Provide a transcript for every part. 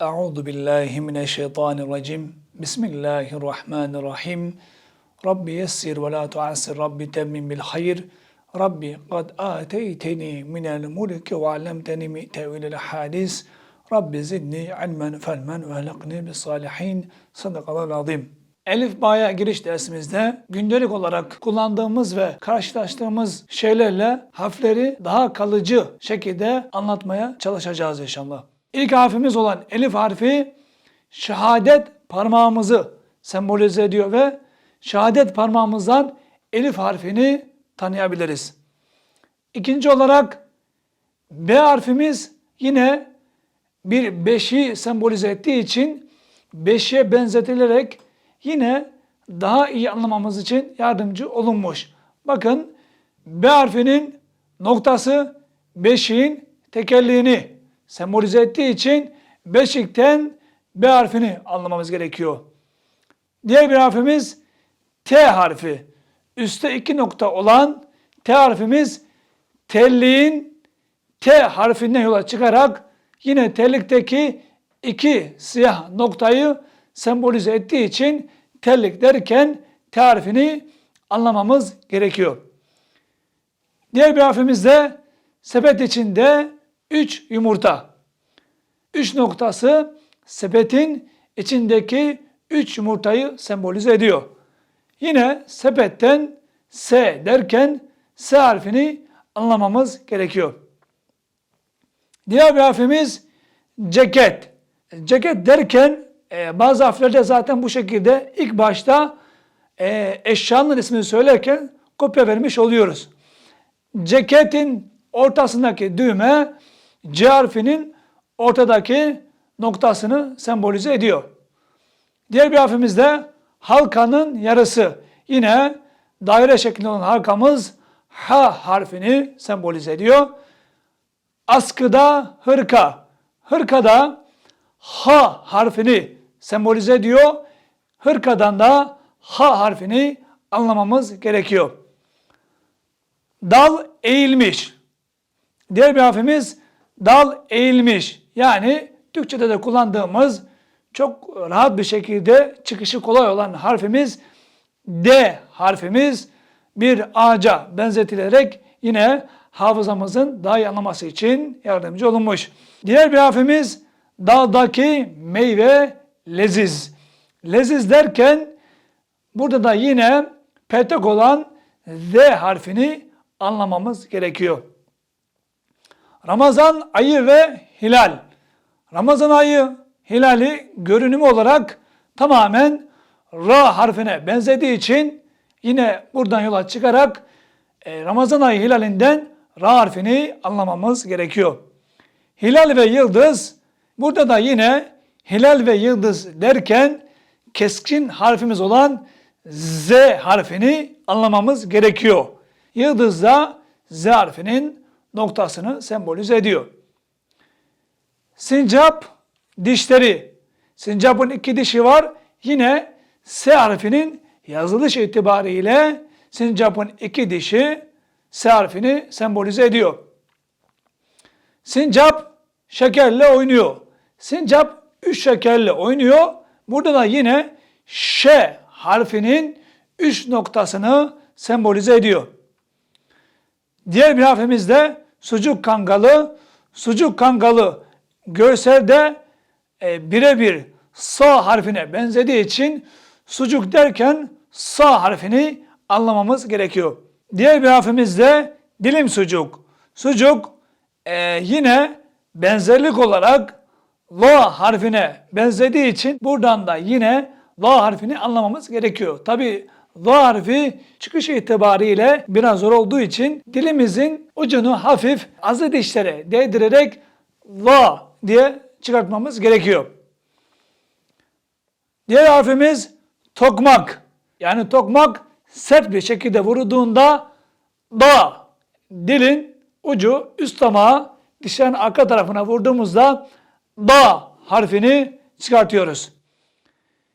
Euzu billahi mineşşeytanirracim. Bismillahirrahmanirrahim. Rabbi yessir ve la tuassir. Rabbi temmim bil hayr. Rabbi kad ateyteni minel mulki ve allemteni mi tevilil hadis. Rabbi zidni ilmen felmen ve helakni bis salihin. Sadakallahu azim. Elif Ba'ya giriş dersimizde gündelik olarak kullandığımız ve karşılaştığımız şeylerle harfleri daha kalıcı şekilde anlatmaya çalışacağız inşallah. İlk harfimiz olan elif harfi şehadet parmağımızı sembolize ediyor ve şehadet parmağımızdan elif harfini tanıyabiliriz. İkinci olarak B harfimiz yine bir beşi sembolize ettiği için beşiye benzetilerek yine daha iyi anlamamız için yardımcı olunmuş. Bakın B harfinin noktası beşiğin tekerliğini sembolize ettiği için beşikten B harfini anlamamız gerekiyor. Diğer bir harfimiz T harfi. Üste iki nokta olan T harfimiz telliğin T harfinden yola çıkarak yine tellikteki iki siyah noktayı sembolize ettiği için tellik derken T harfini anlamamız gerekiyor. Diğer bir harfimiz de sepet içinde 3 yumurta. 3 noktası sepetin içindeki 3 yumurtayı sembolize ediyor. Yine sepetten S derken S harfini anlamamız gerekiyor. Diğer bir harfimiz ceket. Ceket derken e, bazı harflerde zaten bu şekilde ilk başta e, eşyanın ismini söylerken kopya vermiş oluyoruz. Ceketin ortasındaki düğme C harfinin ortadaki noktasını sembolize ediyor. Diğer bir harfimiz de halkanın yarısı. Yine daire şeklinde olan halkamız H harfini sembolize ediyor. Askıda hırka. Hırkada H harfini sembolize ediyor. Hırkadan da H harfini anlamamız gerekiyor. Dal eğilmiş. Diğer bir harfimiz dal eğilmiş. Yani Türkçe'de de kullandığımız çok rahat bir şekilde çıkışı kolay olan harfimiz D harfimiz bir ağaca benzetilerek yine hafızamızın daha iyi anlaması için yardımcı olunmuş. Diğer bir harfimiz daldaki meyve leziz. Leziz derken burada da yine petek olan Z harfini anlamamız gerekiyor. Ramazan ayı ve hilal. Ramazan ayı hilali görünümü olarak tamamen Ra harfine benzediği için yine buradan yola çıkarak e, Ramazan ayı hilalinden Ra harfini anlamamız gerekiyor. Hilal ve yıldız burada da yine hilal ve yıldız derken keskin harfimiz olan Z harfini anlamamız gerekiyor. Yıldız da Z harfinin noktasını sembolize ediyor. Sincap dişleri. Sincapın iki dişi var. Yine S harfinin yazılış itibariyle sincapın iki dişi S harfini sembolize ediyor. Sincap şekerle oynuyor. Sincap üç şekerle oynuyor. Burada da yine Ş harfinin üç noktasını sembolize ediyor. Diğer bir harfimiz de sucuk kangalı. Sucuk kangalı görselde e, birebir sa harfine benzediği için sucuk derken sa harfini anlamamız gerekiyor. Diğer bir harfimiz de dilim sucuk. Sucuk e, yine benzerlik olarak la harfine benzediği için buradan da yine la harfini anlamamız gerekiyor. Tabi la harfi çıkış itibariyle biraz zor olduğu için dilimizin ucunu hafif azı dişlere değdirerek la diye çıkartmamız gerekiyor. Diğer harfimiz tokmak. Yani tokmak sert bir şekilde vurulduğunda da dilin ucu üst tamağı dişlerin arka tarafına vurduğumuzda da harfini çıkartıyoruz.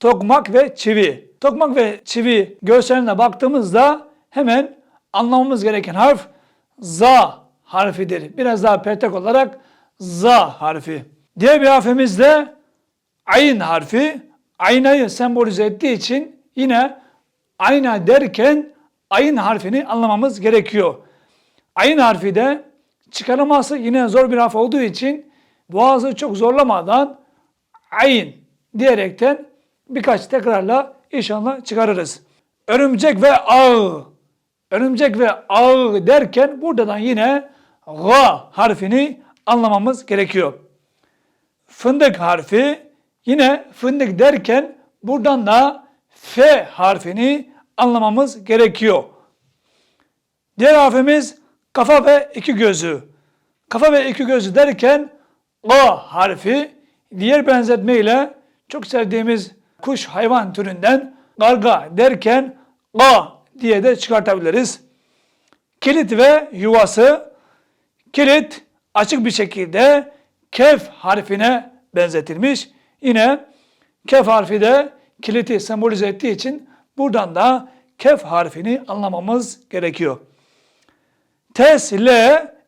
Tokmak ve çivi. Tokmak ve çivi görseline baktığımızda hemen anlamamız gereken harf za harfidir. Biraz daha pertek olarak za harfi. Diğer bir harfimiz de Ayn harfi aynayı sembolize ettiği için yine ayna derken ayın harfini anlamamız gerekiyor. Ayın harfi de çıkarılması yine zor bir harf olduğu için boğazı çok zorlamadan ayn diyerekten birkaç tekrarla inşallah çıkarırız. Örümcek ve ağ. Örümcek ve ağ derken buradan yine ga harfini anlamamız gerekiyor. Fındık harfi yine fındık derken buradan da F harfini anlamamız gerekiyor. Diğer harfimiz kafa ve iki gözü. Kafa ve iki gözü derken A harfi diğer benzetmeyle çok sevdiğimiz kuş hayvan türünden garga derken A diye de çıkartabiliriz. Kilit ve yuvası kilit açık bir şekilde kef harfine benzetilmiş. Yine kef harfi de kiliti sembolize ettiği için buradan da kef harfini anlamamız gerekiyor. Tes, L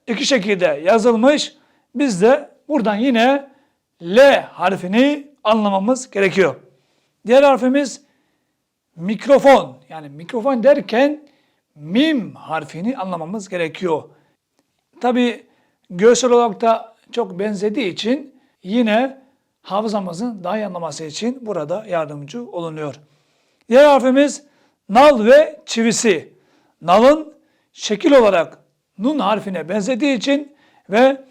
iki şekilde yazılmış. Biz de buradan yine L harfini anlamamız gerekiyor. Diğer harfimiz mikrofon. Yani mikrofon derken mim harfini anlamamız gerekiyor. Tabi görsel olarak da çok benzediği için yine hafızamızın daha iyi anlaması için burada yardımcı olunuyor. Diğer harfimiz nal ve çivisi. Nalın şekil olarak nun harfine benzediği için ve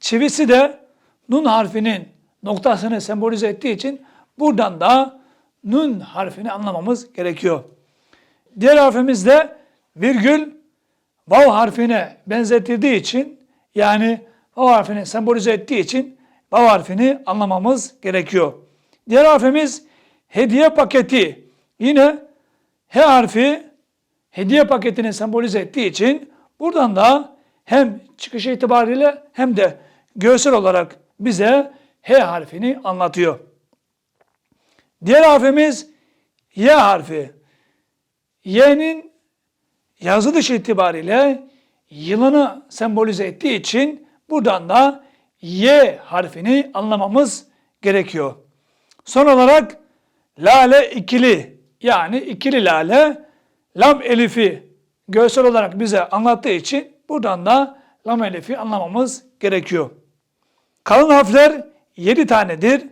çivisi de nun harfinin noktasını sembolize ettiği için buradan da nun harfini anlamamız gerekiyor. Diğer harfimiz de virgül vav harfine benzetildiği için yani vav harfini sembolize ettiği için vav harfini anlamamız gerekiyor. Diğer harfimiz hediye paketi. Yine H harfi hediye paketini sembolize ettiği için buradan da hem çıkış itibariyle hem de görsel olarak bize H harfini anlatıyor. Diğer harfimiz Y harfi. Y'nin yazılış itibariyle yılını sembolize ettiği için buradan da Y harfini anlamamız gerekiyor. Son olarak lale ikili yani ikili lale lam elifi görsel olarak bize anlattığı için buradan da lam elifi anlamamız gerekiyor. Kalın harfler 7 tanedir.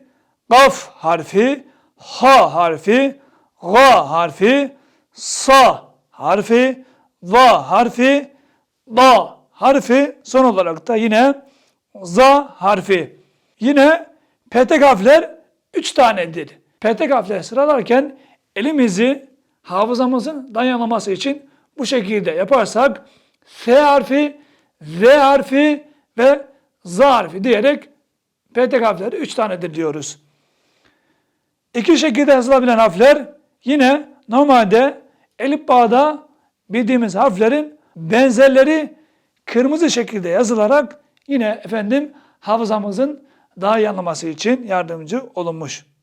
Kaf harfi, ha harfi, ga harfi, sa harfi, va harfi, da harfi, son olarak da yine za harfi. Yine petek harfler 3 tanedir. Petek harfler sıralarken elimizi hafızamızın dayanamaması için bu şekilde yaparsak F harfi, V harfi ve Z harfi diyerek petek harfleri 3 tanedir diyoruz. İki şekilde yazılabilen harfler yine normalde elif bağda bildiğimiz harflerin benzerleri kırmızı şekilde yazılarak yine efendim hafızamızın daha iyi anlaması için yardımcı olunmuş.